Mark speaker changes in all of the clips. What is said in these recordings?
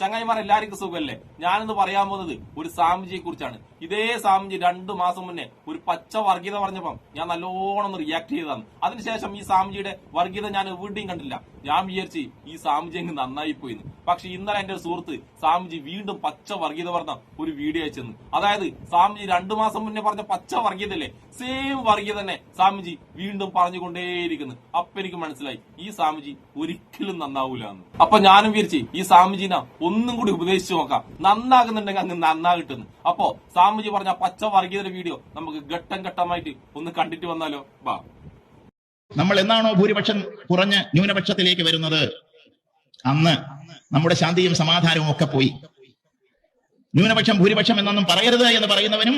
Speaker 1: ചങ്ങായിമാർ എല്ലാവർക്കും സുഖമല്ലേ? ഞാനിന്ന് പറയാൻ പോകുന്നത് ഒരു സാമിജിയെ കുറിച്ചാണ് ഇതേ സാമിജി രണ്ടു മാസം മുന്നേ ഒരു പച്ച വർഗീയത പറഞ്ഞപ്പം ഞാൻ നല്ലോണം റിയാക്ട് ചെയ്തതാണ്. അതിനുശേഷം ഈ സാമിജിയുടെ വർഗീയത ഞാൻ എവിടെയും കണ്ടില്ല. ഞാൻ വിചാരിച്ച് ഈ സാമിജി അങ്ങ് നന്നായി പോയിന്ന് പക്ഷെ ഇന്നലെ എന്റെ ഒരു സുഹൃത്ത് സാമിജി വീണ്ടും പച്ച വർഗീയത പറഞ്ഞ ഒരു വീഡിയോ അയച്ചെന്ന് അതായത് സാമിജി രണ്ടു മാസം മുന്നേ പറഞ്ഞ പച്ച വർഗീയതല്ലേ സെയിം വർഗീയത തന്നെ സാമിജി വീണ്ടും പറഞ്ഞുകൊണ്ടേയിരിക്കുന്നു. അപ്പൊ എനിക്ക് മനസ്സിലായി ഈ സാമിജി ഒരിക്കലും നന്നാവൂല എന്ന്. അപ്പൊ ഞാനും വിചാരിച്ച് ഈ സാമിജിനെ ഒന്നും കൂടി ഉപദേശിച്ചു നോക്കാം. നന്നാകുന്നുണ്ടെങ്കിൽ അങ്ങ് നന്നാകിട്ടെന്ന്. അപ്പോ സാമിജി പറഞ്ഞ പച്ച വർഗീയതയുടെ വീഡിയോ. നമുക്ക് ഘട്ടം ഘട്ടമായിട്ട് ഒന്ന് കണ്ടിട്ട് വന്നാലോ? ബാ.
Speaker 2: നമ്മൾ എന്നാണോ ഭൂരിപക്ഷം കുറഞ്ഞ് ന്യൂനപക്ഷത്തിലേക്ക് വരുന്നത്? അന്ന് നമ്മുടെ ശാന്തിയും സമാധാനവും ഒക്കെ പോയി. ന്യൂനപക്ഷം ഭൂരിപക്ഷം എന്നൊന്നും പറയരുത് എന്ന് പറയുന്നവനും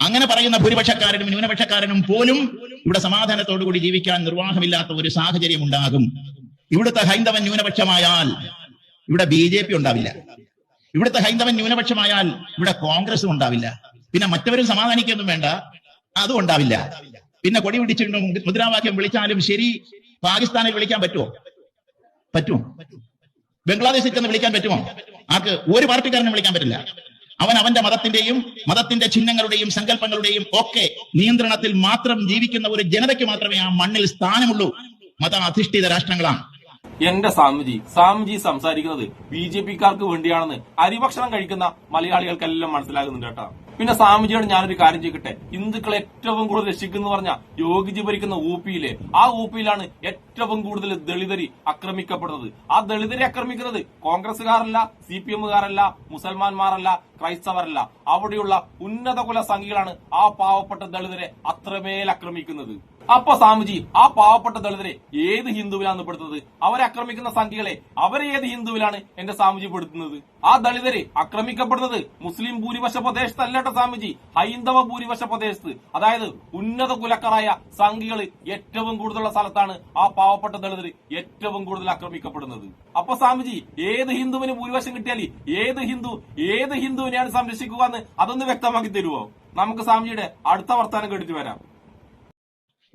Speaker 2: അങ്ങനെ പറയുന്ന ഭൂരിപക്ഷക്കാരനും ന്യൂനപക്ഷക്കാരനും പോലും ഇവിടെ സമാധാനത്തോടുകൂടി ജീവിക്കാൻ നിർവാഹമില്ലാത്ത ഒരു സാഹചര്യം ഉണ്ടാകും. ഇവിടുത്തെ ഹൈന്ദവൻ ന്യൂനപക്ഷമായാൽ ഇവിടെ ബി ജെ പി ഉണ്ടാവില്ല. ഇവിടുത്തെ ഹൈന്ദവൻ ന്യൂനപക്ഷമായാൽ ഇവിടെ കോൺഗ്രസും ഉണ്ടാവില്ല. പിന്നെ മറ്റവരും സമാധാനിക്കൊന്നും വേണ്ട. അതും ഉണ്ടാവില്ല. പിന്നെ കൊടി പിടിച്ചിട്ടും മുദ്രാവാക്യം വിളിച്ചാലും ശരി പാകിസ്ഥാനിൽ വിളിക്കാൻ പറ്റുമോ? പറ്റുമോ? ബംഗ്ലാദേശിൽ ചെന്ന് വിളിക്കാൻ പറ്റുമോ? ആർക്ക്? ഒരു പാർട്ടിക്കാരനും വിളിക്കാൻ പറ്റില്ല. അവൻ അവന്റെ മതത്തിന്റെയും മതത്തിന്റെ ചിഹ്നങ്ങളുടെയും സങ്കല്പങ്ങളുടെയും ഒക്കെ നിയന്ത്രണത്തിൽ മാത്രം ജീവിക്കുന്ന ഒരു ജനതയ്ക്ക് മാത്രമേ ആ മണ്ണിൽ സ്ഥാനമുള്ളൂ. മത അധിഷ്ഠിത രാഷ്ട്രങ്ങളാണ്.
Speaker 1: എന്റെ സാമിജി സാമിജി സംസാരിക്കുന്നത് ബി ജെ പിക്കാർക്ക് വേണ്ടിയാണെന്ന് അരിഭക്ഷണം കഴിക്കുന്ന മലയാളികൾക്കെല്ലാം മനസ്സിലാകുന്നുണ്ട് കേട്ടോ. പിന്നെ സാമിജിയോട് ഞാനൊരു കാര്യം ചെയ്യട്ടെ ഹിന്ദുക്കളെ ഏറ്റവും കൂടുതൽ രക്ഷിക്കുന്നു പറഞ്ഞ യോഗിജി ഭരിക്കുന്ന ഊപ്പിയിലെ ആ ഊപ്പിയിലാണ് ഏറ്റവും കൂടുതൽ ദളിതരി ആക്രമിക്കപ്പെടുന്നത്. ആ ദളിതരെ ആക്രമിക്കുന്നത് കോൺഗ്രസുകാരല്ല സി പി എമ്മുകാരല്ല മുസൽമാന്മാരല്ല ക്രൈസ്തവരല്ല. അവിടെയുള്ള ഉന്നത കുല സംഘികളാണ് ആ പാവപ്പെട്ട ദളിതരെ അത്രമേൽ ആക്രമിക്കുന്നത്. അപ്പൊ സാമുജി ആ പാവപ്പെട്ട ദളിതരെ ഏത് ഹിന്ദുവിലാണ് പെടുത്തുന്നത്? അവരെ ആക്രമിക്കുന്ന സംഖ്യകളെ അവരെ ഏത് ഹിന്ദുവിലാണ് എന്റെ സാമുജി പെടുത്തുന്നത്? ആ ദളിതരെ ആക്രമിക്കപ്പെടുന്നത് മുസ്ലിം ഭൂരിപക്ഷ പ്രദേശത്തല്ല കേട്ടോ സാമുജി. ഹൈന്ദവ ഭൂരിപക്ഷ പ്രദേശത്ത്. അതായത് ഉന്നത കുലക്കറായ സംഖ്യകൾ ഏറ്റവും കൂടുതലുള്ള സ്ഥലത്താണ് ആ പാവപ്പെട്ട ദളിതർ ഏറ്റവും കൂടുതൽ ആക്രമിക്കപ്പെടുന്നത്. അപ്പൊ സ്വാമിജി ഏത് ഹിന്ദുവിന് ഭൂരിപക്ഷം കിട്ടിയാൽ ഏത് ഹിന്ദു ഏത് ഹിന്ദുവിനെയാണ് സംരക്ഷിക്കുക എന്ന് അതൊന്ന് വ്യക്തമാക്കി തരുമോ നമുക്ക് സ്വാമിജിയുടെ അടുത്ത വർത്താനം കേട്ടിട്ട് വരാം.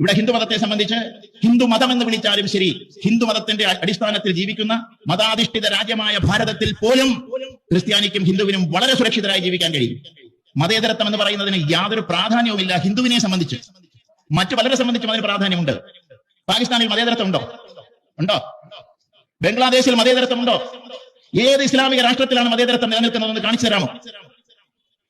Speaker 2: ഇവിടെ ഹിന്ദുമതത്തെ സംബന്ധിച്ച് ഹിന്ദു മതം എന്ന് വിളിച്ചാലും ശരി ഹിന്ദു മതത്തിന്റെ അടിസ്ഥാനത്തിൽ ജീവിക്കുന്ന മതാധിഷ്ഠിത രാജ്യമായ ഭാരതത്തിൽ പോലും ക്രിസ്ത്യാനിക്കും ഹിന്ദുവിനും വളരെ സുരക്ഷിതരായി ജീവിക്കാൻ കഴിയും. മതേതരത്വം എന്ന് പറയുന്നതിന് യാതൊരു പ്രാധാന്യവുമില്ല ഹിന്ദുവിനെ സംബന്ധിച്ച്. മറ്റു പലരെ സംബന്ധിച്ചും അതിന് പ്രാധാന്യമുണ്ട്. പാകിസ്ഥാനിൽ മതേതരത്വം ഉണ്ടോ? ഉണ്ടോ? ബംഗ്ലാദേശിൽ മതേതരത്വം ഉണ്ടോ? ഏത് ഇസ്ലാമിക രാഷ്ട്രത്തിലാണ് മതേതരത്വം നിലനിൽക്കുന്നതെന്ന് കാണിച്ചു തരാമോ?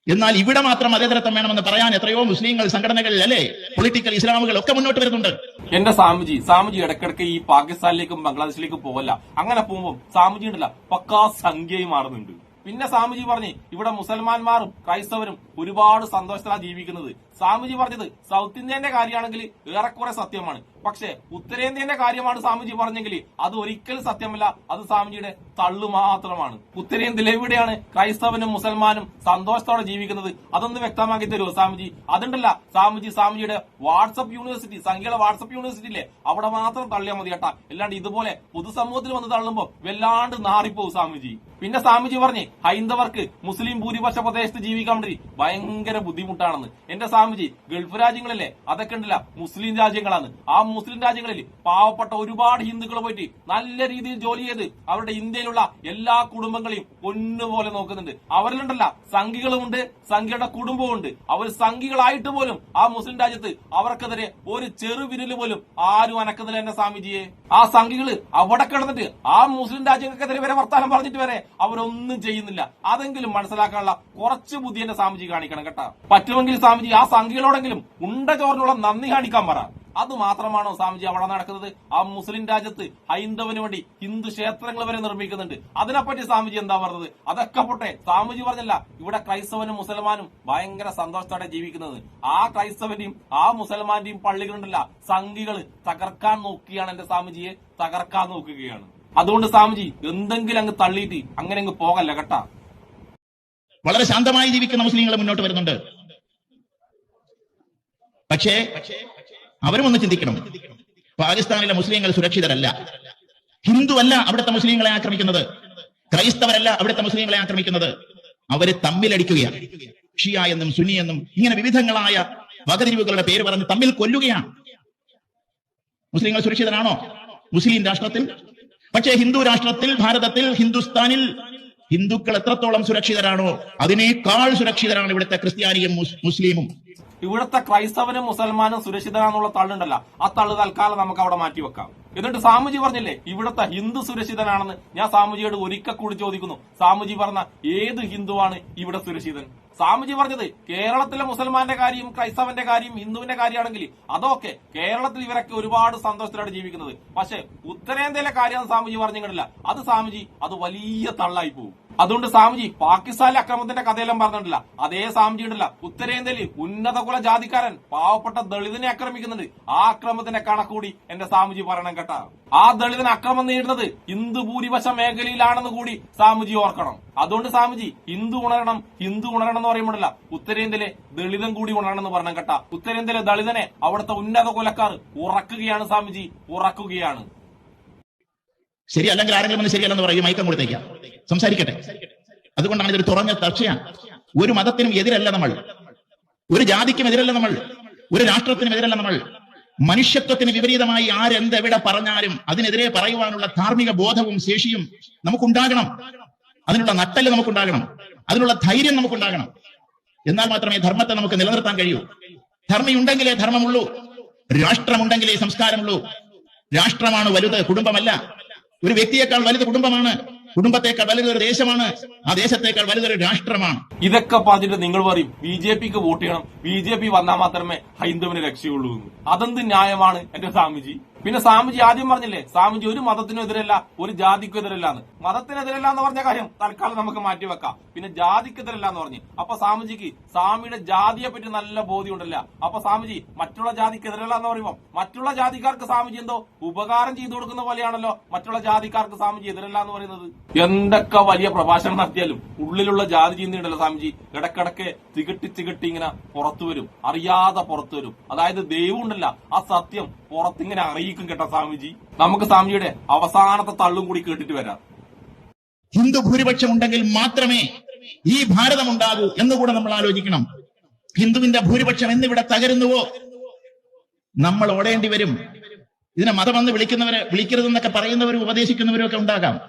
Speaker 2: എന്നാൽ ഇവിടെ മാത്രം മതേതരത്വം വേണമെന്ന് പറയാൻ എത്രയോ മുസ്ലിങ്ങൾ സംഘടനകളിൽ അല്ലേ? പൊളിറ്റിക്കൽ ഇസ്ലാമുകൾ ഒക്കെ മുന്നോട്ട് വരുന്നുണ്ട്.
Speaker 1: എന്റെ സാമുജി സാമുജി ഇടക്കിടക്ക് ഈ പാകിസ്ഥാനിലേക്കും ബംഗ്ലാദേശിലേക്കും പോവല്ല. അങ്ങനെ പോകുമ്പോൾ സാമുജി ഉണ്ടല്ല പക്കാ സംഖ്യയായി മാറുന്നുണ്ട്. പിന്നെ സാമുജി പറഞ്ഞു ഇവിടെ മുസൽമാന്മാരും ക്രൈസ്തവരും ഒരുപാട് സന്തോഷത്തിലാണ് ജീവിക്കുന്നത്. സാമുജി പറഞ്ഞത് സൗത്ത് ഇന്ത്യന്റെ കാര്യമാണെങ്കിൽ ഏറെക്കുറെ സത്യമാണ്. പക്ഷെ ഉത്തരേന്ത്യന്റെ കാര്യമാണ് സാമുജി പറഞ്ഞെങ്കിൽ അത് ഒരിക്കലും സത്യമല്ല. അത് സാമുജിയുടെ തള്ളു മാത്രമാണ്. ഉത്തരേന്ത്യയിൽ എവിടെയാണ് ക്രൈസ്തവനും മുസൽമാനും സന്തോഷത്തോടെ ജീവിക്കുന്നത്? അതൊന്ന് വ്യക്തമാക്കി തരുമോ സാമുജി അതുണ്ടല്ല സാമുജി സാമുജിയുടെ വാട്സപ്പ് യൂണിവേഴ്സിറ്റി സംഖ്യയുടെ വാട്സപ്പ് യൂണിവേഴ്സിറ്റി ഇല്ലേ? അവിടെ മാത്രം തള്ളിയാൽ മതി കേട്ടാ. അല്ലാണ്ട് ഇതുപോലെ പൊതുസമൂഹത്തിൽ വന്ന് തള്ളുമ്പോൾ വല്ലാണ്ട് നാറിപ്പോവും സാമുജി പിന്നെ സ്വാമിജി പറഞ്ഞ് ഹൈന്ദവർക്ക് മുസ്ലിം ഭൂരിപക്ഷ പ്രദേശത്ത് ജീവിക്കാൻ വേണ്ടി ഭയങ്കര ബുദ്ധിമുട്ടാണെന്ന്. എന്റെ സാമിജി ഗൾഫ് രാജ്യങ്ങളിലെ അതൊക്കെ ഉണ്ടല്ല മുസ്ലിം രാജ്യങ്ങളാണ്. ആ മുസ്ലിം രാജ്യങ്ങളിൽ പാവപ്പെട്ട ഒരുപാട് ഹിന്ദുക്കൾ പോയിട്ട് നല്ല രീതിയിൽ ജോലി ചെയ്ത് അവരുടെ ഇന്ത്യയിലുള്ള എല്ലാ കുടുംബങ്ങളെയും ഒന്നുപോലെ നോക്കുന്നുണ്ട്. അവരിലുണ്ടല്ല സംഘികളുമുണ്ട് സംഘിയുടെ കുടുംബമുണ്ട് അവർ സംഘികളായിട്ട് പോലും ആ മുസ്ലിം രാജ്യത്ത് അവർക്കെതിരെ ഒരു ചെറുവിരൽ പോലും ആരും അനക്കുന്നില്ല എന്റെ സ്വാമിജിയെ. ആ സംഘികൾ അവിടെ കിടന്നിട്ട് ആ മുസ്ലിം രാജ്യങ്ങൾക്കെതിരെ വരെ വർത്താനം പറഞ്ഞിട്ട് വരെ അവരൊന്നും ചെയ്യുന്നില്ല. അതെങ്കിലും മനസ്സിലാക്കാനുള്ള കുറച്ച് ബുദ്ധി എന്റെ സ്വാമിജി കാണിക്കണം കേട്ടാ. പറ്റുമെങ്കിൽ സ്വാമിജി ആ സംഘികളോടെങ്കിലും ഉണ്ട ചോറിനുള്ള നന്ദി കാണിക്കാൻ പറ. അത് മാത്രമാണോ സ്വാമിജി അവിടെ നടക്കുന്നത്? ആ മുസ്ലിം രാജ്യത്ത് ഹൈന്ദവന് വേണ്ടി ഹിന്ദു ക്ഷേത്രങ്ങൾ വരെ നിർമ്മിക്കുന്നുണ്ട്. അതിനെപ്പറ്റി സ്വാമിജി എന്താ പറഞ്ഞത്? അതൊക്കെ പൊട്ടെ. സ്വാമിജി പറഞ്ഞല്ല ഇവിടെ ക്രൈസ്തവനും മുസൽമാനും ഭയങ്കര സന്തോഷത്തോടെ ജീവിക്കുന്നത്. ആ ക്രൈസ്തവന്റെയും ആ മുസൽമാന്റെയും പള്ളികളുണ്ടല്ല സംഘികൾ തകർക്കാൻ നോക്കിയാണ് എന്റെ സ്വാമിജിയെ. തകർക്കാൻ നോക്കുകയാണ്. അതുകൊണ്ട് സ്വാമിജി എന്തെങ്കിലും അങ്ങ് തള്ളിയിട്ട് അങ്ങനെ അങ്ങ് പോകല്ല കേട്ടാ.
Speaker 2: വളരെ ശാന്തമായി ജീവിക്കുന്ന മുസ്ലിങ്ങൾ മുന്നോട്ട് വരുന്നുണ്ട്. പക്ഷേ അവരും ഒന്ന് ചിന്തിക്കണം. പാകിസ്ഥാനിലെ മുസ്ലിങ്ങൾ സുരക്ഷിതരല്ല. ഹിന്ദുവല്ല അവിടുത്തെ മുസ്ലിങ്ങളെ ആക്രമിക്കുന്നത്. ക്രൈസ്തവരല്ല അവിടുത്തെ മുസ്ലിങ്ങളെ ആക്രമിക്കുന്നത്. അവർ തമ്മിലടിക്കുകയാണ്. ഷിയ എന്നും സുനി എന്നും ഇങ്ങനെ വിവിധങ്ങളായ വകതിരിവുകളുടെ പേര് പറഞ്ഞ് തമ്മിൽ കൊല്ലുകയാണ്. മുസ്ലിങ്ങൾ സുരക്ഷിതരാണോ? മുസ്ലിം രാഷ്ട്രത്തിൽ? പക്ഷേ ഹിന്ദു രാഷ്ട്രത്തിൽ ഭാരതത്തിൽ ഹിന്ദുസ്ഥാനിൽ ഹിന്ദുക്കൾ എത്രത്തോളം സുരക്ഷിതരാണോ അതിനേക്കാൾ സുരക്ഷിതരാണ് ഇവിടുത്തെ ക്രിസ്ത്യാനിയും മുസ്- മുസ്ലിമും.
Speaker 1: ഇവിടുത്തെ ക്രൈസ്തവനും മുസൽമാനും സുരക്ഷിതനാണെന്നുള്ള തള്ളുണ്ടല്ല. ആ തള്ളു തൽക്കാലം നമുക്ക് അവിടെ മാറ്റി വെക്കാം. എന്നിട്ട് സാമുജി പറഞ്ഞില്ലേ ഇവിടുത്തെ ഹിന്ദു സുരക്ഷിതനാണെന്ന്. ഞാൻ സാമുജിയോട് ഒരിക്കൽ കൂടി ചോദിക്കുന്നു. സാമുജി പറഞ്ഞ ഏത് ഹിന്ദുവാണ് ഇവിടെ സുരക്ഷിതൻ? സാമുജി പറഞ്ഞത് കേരളത്തിലെ മുസൽമാന്റെ കാര്യം ക്രൈസ്തവന്റെ കാര്യം ഹിന്ദുവിന്റെ കാര്യമാണെങ്കിൽ അതൊക്കെ കേരളത്തിൽ ഇവരൊക്കെ ഒരുപാട് സന്തോഷത്തിലാണ് ജീവിക്കുന്നത്. പക്ഷെ ഉത്തരേന്ത്യയിലെ കാര്യം സാമുജി പറഞ്ഞിട്ടില്ല അത് സാമുജി അത് വലിയ തള്ളായി പോകും. അതുകൊണ്ട് സ്വാമിജി പാകിസ്ഥാനിലെ അക്രമത്തിന്റെ കഥയെല്ലാം പറഞ്ഞിട്ടില്ല. അതേ സ്വാമിജി ഉണ്ടല്ല. ഉത്തരേന്ത്യയിൽ ഉന്നത കുല ജാതിക്കാരൻ പാവപ്പെട്ട ദളിതിനെ ആക്രമിക്കുന്നുണ്ട്. ആ അക്രമത്തിന്റെ കണക്കൂടി എന്റെ സ്വാമിജി പറയണം കേട്ടാ. ആ ദളിതന് അക്രമം നേരിടുന്നത് ഹിന്ദു ഭൂരിപക്ഷ മേഖലയിലാണെന്ന് കൂടി സാമുജി ഓർക്കണം. അതുകൊണ്ട് സാമുജി ഹിന്ദു ഉണരണം ഹിന്ദു ഉണരണം എന്ന് പറയുമ്പോഴല്ല ഉത്തരേന്ത്യയിലെ ദളിതൻ കൂടി ഉണരണം എന്ന് പറഞ്ഞ കേട്ട. ഉത്തരേന്ത്യയിലെ ദളിതനെ അവിടുത്തെ ഉന്നത കൊലക്കാർ ഉറക്കുകയാണ് സാമുജി ഉറക്കുകയാണ്.
Speaker 2: ശരി അല്ലെങ്കിൽ ആരെങ്കിലും ശരിയല്ലെന്ന് പറയും മയക്കം കൊടുത്തേക്കാം. സംസാരിക്കട്ടെ. അതുകൊണ്ടാണ് ഇതൊരു തുറഞ്ഞ ചർച്ചയാണ് ഒരു മതത്തിനും എതിരല്ല നമ്മൾ. ഒരു ജാതിക്കും എതിരല്ല നമ്മൾ. ഒരു രാഷ്ട്രത്തിനും എതിരല്ല നമ്മൾ. മനുഷ്യത്വത്തിന് വിപരീതമായി ആരെന്തെവിടെ പറഞ്ഞാലും അതിനെതിരെ പറയുവാനുള്ള ധാർമ്മിക ബോധവും ശേഷിയും നമുക്കുണ്ടാകണം. അതിനുള്ള നട്ടൽ നമുക്കുണ്ടാകണം. അതിനുള്ള ധൈര്യം നമുക്കുണ്ടാകണം. എന്നാൽ മാത്രമേ ധർമ്മത്തെ നമുക്ക് നിലനിർത്താൻ കഴിയൂ. ധർമ്മിയുണ്ടെങ്കിലേ ധർമ്മമുള്ളൂ. രാഷ്ട്രമുണ്ടെങ്കിലേ സംസ്കാരമുള്ളൂ. രാഷ്ട്രമാണ് വലുത് കുടുംബമല്ല. ഒരു വ്യക്തിയേക്കാൾ വലുത് കുടുംബമാണ്. കുടുംബത്തെക്കാൾ വലുതൊരു ദേശമാണ്. ആ ദേശത്തേക്കാൾ വലുതൊരു രാഷ്ട്രമാണ്.
Speaker 1: ഇതൊക്കെ പറഞ്ഞിട്ട് നിങ്ങൾ പറയും ബി ജെ പിക്ക് വോട്ട് ചെയ്യണം. ബി ജെ പി വന്നാൽ മാത്രമേ ഹൈന്ദവന് രക്ഷയുള്ളൂ അതെന്ത് ന്യായമാണ് എന്റെ സ്വാമിജി? പിന്നെ സ്വാമിജി ആദ്യം പറഞ്ഞില്ലേ സ്വാമിജി ഒരു മതത്തിനും എതിരല്ല ഒരു ജാതിക്കും എതിരല്ല എന്ന് മതത്തിനെതിരല്ല എന്ന് പറഞ്ഞ കാര്യം തൽക്കാലം നമുക്ക് മാറ്റിവെക്കാം പിന്നെ ജാതിക്കെതിരല്ല എന്ന് പറഞ്ഞു. അപ്പൊ സ്വാമിജിക്ക് സ്വാമിയുടെ ജാതിയെ പറ്റി നല്ല ബോധ്യം ഉണ്ടല്ല അപ്പൊ സ്വാമിജി മറ്റുള്ള ജാതിക്കെതിരല്ല എന്ന് പറയുമ്പോൾ മറ്റുള്ള ജാതിക്കാർക്ക് സ്വാമിജി എന്തോ ഉപകാരം ചെയ്തു കൊടുക്കുന്ന പോലെയാണല്ലോ മറ്റുള്ള ജാതിക്കാർക്ക് സ്വാമിജി എതിരല്ല എന്ന് പറയുന്നത്. എന്തൊക്കെ വലിയ പ്രഭാഷണം നടത്തിയാലും ഉള്ളിലുള്ള ജാതി ചിന്തയുണ്ടല്ലോ സ്വാമിജി ഇടക്കിടക്ക് തികട്ടി തികട്ടി ഇങ്ങനെ പുറത്തു വരും. അറിയാതെ പുറത്തു വരും. അതായത് ദൈവം ഉണ്ടല്ല ആ സത്യം പുറത്തിങ്ങനെ അറിയിക്കും കേട്ടോ സ്വാമിജി. നമുക്ക് സ്വാമിജിയുടെ അവസാനത്തെ തള്ളും കൂടി കേട്ടിട്ട് വരാം.
Speaker 2: ഹിന്ദു ഭൂരിപക്ഷം ഉണ്ടെങ്കിൽ മാത്രമേ ഈ ഭാരതം ഉണ്ടാകൂ എന്ന് എന്നുകൂടെ നമ്മൾ ആലോചിക്കണം. ഹിന്ദുവിന്റെ ഭൂരിപക്ഷം എന്നിവിടെ തകരുന്നുവോ? നമ്മൾ ഓടേണ്ടി വരും. ഇതിനെ മതമെന്ന് വിളിക്കുന്നവരെ വിളിക്കരുതെന്നൊക്കെ പറയുന്നവരും ഉപദേശിക്കുന്നവരും ഒക്കെ ഉണ്ടാകാം.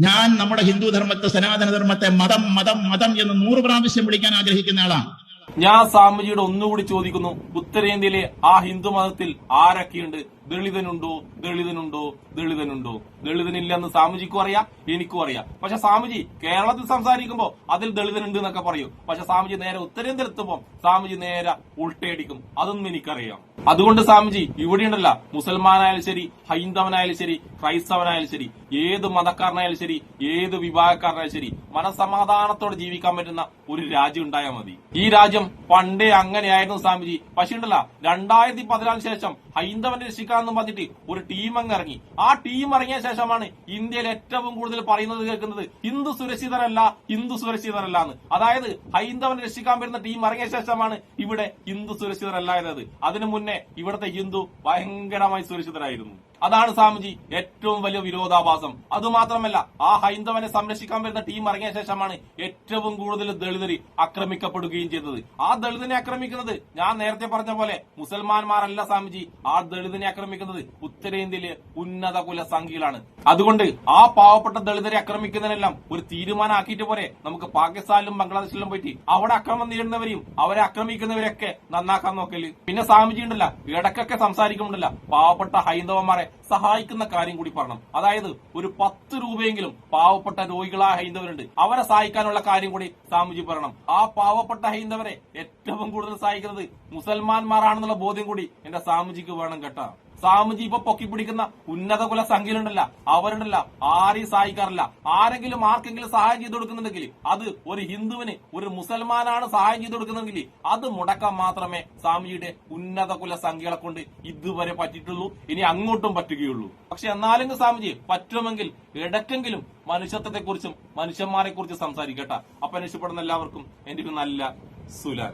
Speaker 2: ഞാൻ നമ്മുടെ ഹിന്ദു ധർമ്മത്തെ സനാതന ധർമ്മത്തെ മതം മതം മതം എന്ന് നൂറ് പ്രാവശ്യം വിളിക്കാൻ ആഗ്രഹിക്കുന്ന ആളാണ്.
Speaker 1: ഞാൻ സ്വാമിജിയുടെ ഒന്നുകൂടി ചോദിക്കുന്നു. ഉത്തരേന്ത്യയിലെ ആ ഹിന്ദു മതത്തിൽ ആരൊക്കെയുണ്ട്? ദളിതനുണ്ടോ? ദളിതനുണ്ടോ? ദളിതനുണ്ടോ? ദളിതനില്ലെന്ന് സാമുജിക്കും അറിയാം എനിക്കും അറിയാം. പക്ഷെ സാമുജി കേരളത്തിൽ സംസാരിക്കുമ്പോൾ അതിൽ ദളിതനുണ്ട് എന്നൊക്കെ പറയും. പക്ഷെ സാമുജി നേരെ ഉത്തരേന്ത്യയിൽ സാമുജി നേരെ ഉൾട്ടയടിക്കും അതൊന്നും എനിക്കറിയാം. അതുകൊണ്ട് സ്വാമിജി ഇവിടെയുണ്ടല്ല. മുസൽമാനായാലും ശരി ഹൈന്ദവനായാലും ശരി ക്രൈസ്തവനായാലും ശരി ഏത് മതക്കാരനായാലും ശരി ഏത് വിഭാഗക്കാരനായാലും ശരി മനസമാധാനത്തോടെ ജീവിക്കാൻ പറ്റുന്ന ഒരു രാജ്യം ഉണ്ടായാൽ മതി. ഈ രാജ്യം പണ്ടേ അങ്ങനെയായിരുന്നു സ്വാമിജി. പക്ഷെ ഉണ്ടല്ല രണ്ടായിരത്തി പതിനാലിന് ശേഷം ഹൈന്ദവനെ രക്ഷിക്കാമെന്നും പറഞ്ഞിട്ട് ഒരു ടീം അങ്ങ് ഇറങ്ങി. ആ ടീം ഇറങ്ങിയ ശേഷമാണ് ഇന്ത്യയിൽ ഏറ്റവും കൂടുതൽ പറയുന്നത് കേൾക്കുന്നത് ഹിന്ദു സുരക്ഷിതരല്ല ഹിന്ദു സുരക്ഷിതരല്ല എന്ന് അതായത് ഹൈന്ദവനെ രക്ഷിക്കാൻ വരുന്ന ടീം ഇറങ്ങിയ ശേഷമാണ് ഇവിടെ ഹിന്ദു സുരക്ഷിതരല്ല എന്നത്. അതിനു മുന്നേ ഇവിടുത്തെ ഹിന്ദു ഭയങ്കരമായി സുരക്ഷിതരായിരുന്നു. അതാണ് സ്വാമിജി ഏറ്റവും വലിയ വിരോധാഭാസം. അതുമാത്രമല്ല ആ ഹൈന്ദവനെ സംരക്ഷിക്കാൻ വരുന്ന ടീം ഇറങ്ങിയ ശേഷമാണ് ഏറ്റവും കൂടുതൽ ദളിതർ ആക്രമിക്കപ്പെടുകയും ചെയ്തത്. ആ ദളിതനെ ആക്രമിക്കുന്നത് ഞാൻ നേരത്തെ പറഞ്ഞ പോലെ മുസൽമാന്മാരല്ല സ്വാമിജി. ആ ദളിതനെ ആക്രമിക്കുന്നത് ഉത്തരേന്ത്യയിലെ ഉന്നത കുല സംഖ്യകളാണ് അതുകൊണ്ട് ആ പാവപ്പെട്ട ദളിതരെ ആക്രമിക്കുന്നതിനെല്ലാം ഒരു തീരുമാനമാക്കിയിട്ട് പോരെ. നമുക്ക് പാകിസ്ഥാനിലും ബംഗ്ലാദേശിലും പോയിട്ട് അവിടെ അക്രമം നേരിടുന്നവരെയും അവരെ ആക്രമിക്കുന്നവരെയൊക്കെ നന്നാക്കാൻ നോക്കൽ. പിന്നെ സ്വാമിജി ഉണ്ടല്ല ഇടക്കൊക്കെ സംസാരിക്കുന്നുണ്ടല്ല പാവപ്പെട്ട ഹൈന്ദവന്മാരെ സഹായിക്കുന്ന കാര്യം കൂടി പറയണം. അതായത് ഒരു പത്ത് രൂപയെങ്കിലും പാവപ്പെട്ട രോഗികളായ ഹൈന്ദവരുണ്ട്. അവരെ സഹായിക്കാനുള്ള കാര്യം കൂടി സ്വാമിജി പറയണം. ആ പാവപ്പെട്ട ഹൈന്ദവരെ ഏറ്റവും കൂടുതൽ സഹായിക്കുന്നത് മുസൽമാന്മാരാണെന്നുള്ള ബോധ്യം കൂടി എന്റെ സ്വാമിജിക്ക് വേണം കേട്ടാ. സ്വാമിജി ഇപ്പൊ പൊക്കി പിടിക്കുന്ന ഉന്നത കുല സംഖ്യയിലുണ്ടല്ല അവരുണ്ടല്ല ആരെയും സഹായിക്കാറില്ല. ആരെങ്കിലും ആർക്കെങ്കിലും സഹായം ചെയ്തു കൊടുക്കുന്നുണ്ടെങ്കിൽ അത് ഒരു ഹിന്ദുവിന് ഒരു മുസൽമാനാണ് സഹായം ചെയ്തു കൊടുക്കുന്നെങ്കിൽ അത് മുടക്കാൻ മാത്രമേ സ്വാമിജിയുടെ ഉന്നത കുല സംഖ്യകളെ കൊണ്ട് ഇതുവരെ പറ്റിയിട്ടുള്ളൂ. ഇനി അങ്ങോട്ടും പറ്റുകയുള്ളൂ. പക്ഷെ എന്നാലും സ്വാമിജി പറ്റുമെങ്കിൽ ഇടയ്ക്കെങ്കിലും മനുഷ്യത്വത്തെക്കുറിച്ചും മനുഷ്യന്മാരെ കുറിച്ചും സംസാരിക്കട്ടെ. അപ്പൊ എല്ലാവർക്കും എന്റെ ഒരു നല്ല സുലാൻ.